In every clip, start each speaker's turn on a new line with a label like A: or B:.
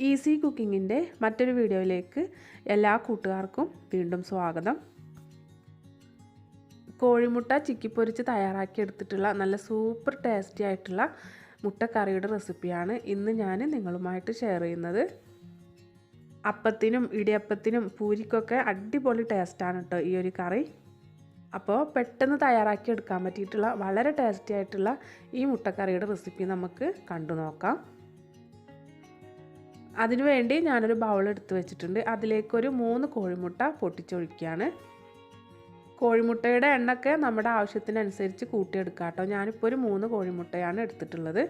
A: Easy കുക്കിങ്ങിന്റെ മറ്റൊരു വീഡിയോയിലേക്ക് എല്ലാ കൂട്ടുകാർക്കും വീണ്ടും സ്വാഗതം. കോഴിമുട്ട ചിക്കിപ്പൊരിച്ച് തയ്യാറാക്കി എടുത്തിട്ടുള്ള നല്ല സൂപ്പർ ടേസ്റ്റി ആയിട്ടുള്ള മുട്ടക്കറിയുടെ റെസിപ്പിയാണ് ഇന്ന് ഞാൻ നിങ്ങളുമായിട്ട് ഷെയർ ചെയ്യുന്നത്. അപ്പത്തിനും ഇടിയപ്പത്തിനും പൂരിക്കൊക്കെ അടിപൊളി ടേസ്റ്റാണ് കേട്ടോ ഈ ഒരു കറി. അപ്പോൾ പെട്ടെന്ന് തയ്യാറാക്കി എടുക്കാൻ പറ്റിയിട്ടുള്ള വളരെ ടേസ്റ്റി ആയിട്ടുള്ള ഈ മുട്ടക്കറിയുടെ റെസിപ്പി നമുക്ക് കണ്ടു നോക്കാം. അതിനുവേണ്ടി ഞാനൊരു ബൗൾ എടുത്ത് വെച്ചിട്ടുണ്ട്. അതിലേക്കൊരു മൂന്ന് കോഴിമുട്ട പൊട്ടിച്ചൊഴിക്കുകയാണ്. കോഴിമുട്ടയുടെ എണ്ണൊക്കെ നമ്മുടെ ആവശ്യത്തിനനുസരിച്ച് കൂട്ടിയെടുക്കാം കേട്ടോ ഞാനിപ്പോൾ ഒരു മൂന്ന് കോഴിമുട്ടയാണ് എടുത്തിട്ടുള്ളത്.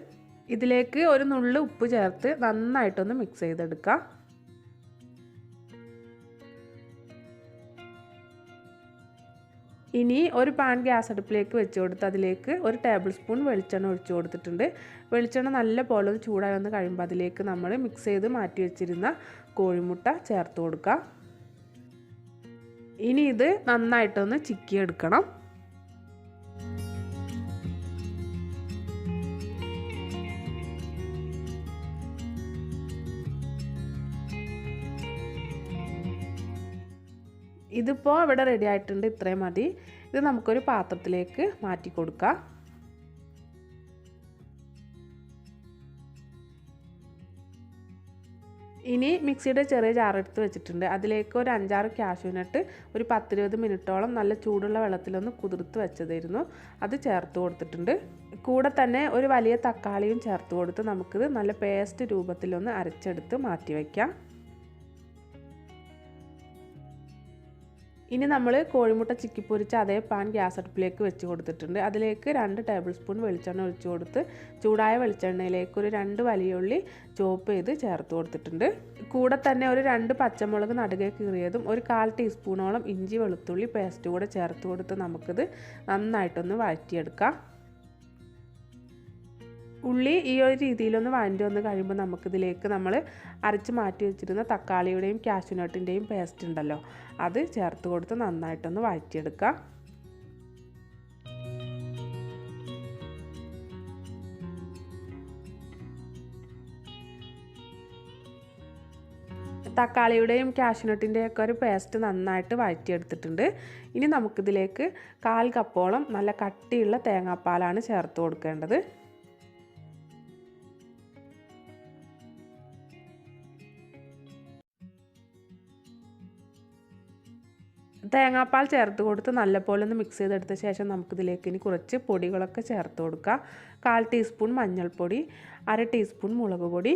A: ഇതിലേക്ക് ഒരു നുള്ളു ഉപ്പ് ചേർത്ത് നന്നായിട്ടൊന്ന് മിക്സ് ചെയ്തെടുക്കാം. ഇനി ഒരു പാൻ ഗ്യാസ് അടുപ്പിലേക്ക് വെച്ച് കൊടുത്ത് അതിലേക്ക് ഒരു ടേബിൾ സ്പൂൺ വെളിച്ചെണ്ണ ഒഴിച്ചു കൊടുത്തിട്ടുണ്ട്. വെളിച്ചെണ്ണ നല്ല പോലെ ചൂടായി വന്ന് കഴിയുമ്പോൾ അതിലേക്ക് നമ്മൾ മിക്സ് ചെയ്ത് മാറ്റി വെച്ചിരുന്ന കോഴിമുട്ട ചേർത്ത് കൊടുക്കുക ഇനി ഇത് നന്നായിട്ടൊന്ന് ചിക്കിയെടുക്കണം. ഇതിപ്പോൾ ഇവിടെ റെഡി ആയിട്ടുണ്ട്. ഇത്രയും മതി. ഇത് നമുക്കൊരു പാത്രത്തിലേക്ക് മാറ്റി കൊടുക്കാം. ഇനി മിക്സിയുടെ ചെറിയ ജാറെടുത്ത് വെച്ചിട്ടുണ്ട്. അതിലേക്ക് ഒരു അഞ്ചാറ് കാഷ്യൂനട്ട് ഒരു പത്തിരുപത് മിനിറ്റോളം നല്ല ചൂടുള്ള വെള്ളത്തിലൊന്ന് കുതിർത്ത് വെച്ചതായിരുന്നു. അത് ചേർത്ത് കൊടുത്തിട്ടുണ്ട്. കൂടെ തന്നെ ഒരു വലിയ തക്കാളിയും ചേർത്ത് കൊടുത്ത് നമുക്കിത് നല്ല പേസ്റ്റ് രൂപത്തിലൊന്ന് അരച്ചെടുത്ത് മാറ്റി വയ്ക്കാം ഇനി നമ്മൾ കോഴിമുട്ട ചിക്കി പൊരിച്ച് അതേ പാൻ ഗ്യാസ് അടുപ്പിലേക്ക് വെച്ച് കൊടുത്തിട്ടുണ്ട്. അതിലേക്ക് രണ്ട് ടേബിൾ സ്പൂൺ വെളിച്ചെണ്ണ ഒഴിച്ച് കൊടുത്ത് ചൂടായ വെളിച്ചെണ്ണയിലേക്ക് ഒരു രണ്ട് വലിയ ഉള്ളി ചോപ്പ് ചെയ്ത് ചേർത്ത് കൊടുത്തിട്ടുണ്ട്. കൂടെ തന്നെ ഒരു രണ്ട് പച്ചമുളക് നടുകെ കീറിയതും ഒരു കാൽ ടീസ്പൂണോളം ഇഞ്ചി വെളുത്തുള്ളി പേസ്റ്റ് കൂടെ ചേർത്ത് കൊടുത്ത് നമുക്കിത് നന്നായിട്ടൊന്ന് വഴറ്റിയെടുക്കാം. ഉള്ളി ഈ ഒരു രീതിയിലൊന്ന് വഴറ്റി വന്ന് കഴിയുമ്പോൾ നമുക്കിതിലേക്ക് നമ്മൾ അരച്ച് മാറ്റി വെച്ചിരുന്ന തക്കാളിയുടെയും കാഷ്യൂനട്ടിന്റെയും പേസ്റ്റ് ഉണ്ടല്ലോ അത് ചേർത്ത് കൊടുത്ത് നന്നായിട്ടൊന്ന് വഴറ്റിയെടുക്കുക തക്കാളിയുടെയും കാഷ്യൂനട്ടിന്റെയും ഒക്കെ ഒരു പേസ്റ്റ് നന്നായിട്ട് വഴറ്റിയെടുത്തിട്ടുണ്ട്. ഇനി നമുക്കിതിലേക്ക് കാൽ കപ്പോളം നല്ല കട്ടിയുള്ള തേങ്ങാപ്പാലാണ് ചേർത്ത് കൊടുക്കേണ്ടത്. തേങ്ങാപ്പാൽ ചേർത്ത് കൊടുത്ത് നല്ലപോലെ ഒന്ന് മിക്സ് ചെയ്തെടുത്ത ശേഷം നമുക്കിതിലേക്ക് ഇനി കുറച്ച് പൊടികളൊക്കെ ചേർത്ത് കൊടുക്കുക. കാൽ ടീസ്പൂൺ മഞ്ഞൾപ്പൊടി അര ടീസ്പൂൺ മുളക് പൊടി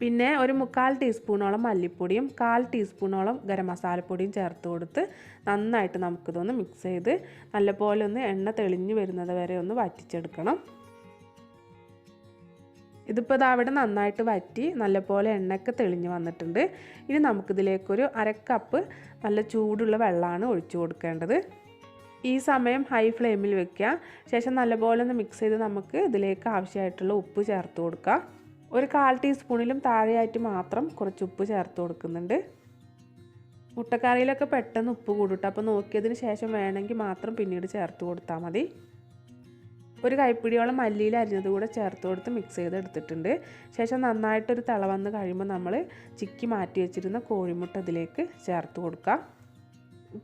A: പിന്നെ ഒരു മുക്കാൽ ടീസ്പൂണോളം മല്ലിപ്പൊടിയും കാൽ ടീസ്പൂണോളം ഗരം മസാലപ്പൊടിയും ചേർത്ത് കൊടുത്ത് നന്നായിട്ട് നമുക്കിതൊന്ന് മിക്സ് ചെയ്ത് നല്ലപോലെ ഒന്ന് എണ്ണ തെളിഞ്ഞ് വരുന്നത് വരെ ഒന്ന് വറ്റിച്ചെടുക്കണം. ഇതിപ്പോൾ അവിടെ നന്നായിട്ട് വറ്റി നല്ലപോലെ എണ്ണയൊക്കെ തെളിഞ്ഞ് വന്നിട്ടുണ്ട്. ഇനി നമുക്കിതിലേക്കൊരു അരക്കപ്പ് നല്ല ചൂടുള്ള വെള്ളമാണ് ഒഴിച്ചു കൊടുക്കേണ്ടത്. ഈ സമയം ഹൈ ഫ്ലെയിമിൽ വെക്കുക. ശേഷം നല്ലപോലെ ഒന്ന് മിക്സ് ചെയ്ത് നമുക്ക് ഇതിലേക്ക് ആവശ്യമായിട്ടുള്ള ഉപ്പ് ചേർത്ത് കൊടുക്കുക. ഒരു കാൽ ടീസ്പൂണിലും താഴെയായിട്ട് മാത്രം കുറച്ച് ഉപ്പ് ചേർത്ത് കൊടുക്കുന്നുണ്ട്. മുട്ടക്കറിയിലൊക്കെ പെട്ടെന്ന് ഉപ്പ് കൂടിട്ടു അപ്പോൾ നോക്കിയതിന് ശേഷം വേണമെങ്കിൽ മാത്രം പിന്നീട് ചേർത്ത് കൊടുത്താൽ മതി. ഒരു കൈപ്പിടിയോളം മല്ലിയിൽ അരിഞ്ഞത് കൂടെ ചേർത്ത് കൊടുത്ത് മിക്സ് ചെയ്തെടുത്തിട്ടുണ്ട്. ശേഷം നന്നായിട്ടൊരു തിള വന്ന് കഴിയുമ്പോൾ നമ്മൾ ചിക്കി മാറ്റി വെച്ചിരുന്ന കോഴിമുട്ട ഇതിലേക്ക് ചേർത്ത് കൊടുക്കാം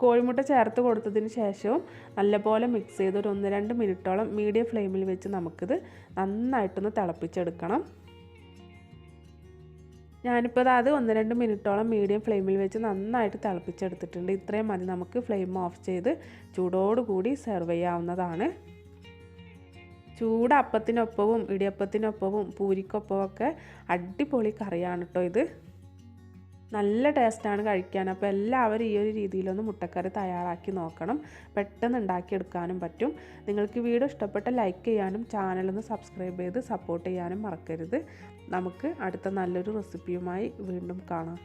A: കോഴിമുട്ട ചേർത്ത് കൊടുത്തതിന് ശേഷവും നല്ലപോലെ മിക്സ് ചെയ്ത് ഒരു ഒന്ന് രണ്ട് മിനിറ്റോളം മീഡിയം ഫ്ലെയിമിൽ വെച്ച് നമുക്കിത് നന്നായിട്ടൊന്ന് തിളപ്പിച്ചെടുക്കണം. ഞാനിപ്പോൾ അത് ഒന്ന് രണ്ട് മിനിറ്റോളം മീഡിയം ഫ്ലെയിമിൽ വെച്ച് നന്നായിട്ട് തിളപ്പിച്ചെടുത്തിട്ടുണ്ട്. ഇത്രയും മതി നമുക്ക് ഫ്ലെയിം ഓഫ് ചെയ്ത് ചൂടോടുകൂടി സെർവ് ചെയ്യാവുന്നതാണ്. ചൂട് അപ്പത്തിനൊപ്പവും ഇടിയപ്പത്തിനൊപ്പവും പൂരിക്കൊപ്പമൊക്കെ അടിപൊളി കറിയാണ് കേട്ടോ ഇത്. നല്ല ടേസ്റ്റാണ് കഴിക്കാൻ. അപ്പോൾ എല്ലാവരും ഈ ഒരു രീതിയിലൊന്ന് മുട്ടക്കറി തയ്യാറാക്കി നോക്കണം. പെട്ടെന്ന് ഉണ്ടാക്കിയെടുക്കാനും പറ്റും. നിങ്ങൾക്ക് വീഡിയോ ഇഷ്ടപ്പെട്ട ലൈക്ക് ചെയ്യാനും ചാനലൊന്ന് സബ്സ്ക്രൈബ് ചെയ്ത് സപ്പോർട്ട് ചെയ്യാനും മറക്കരുത്. നമുക്ക് അടുത്ത നല്ലൊരു റെസിപ്പിയുമായി വീണ്ടും കാണാം.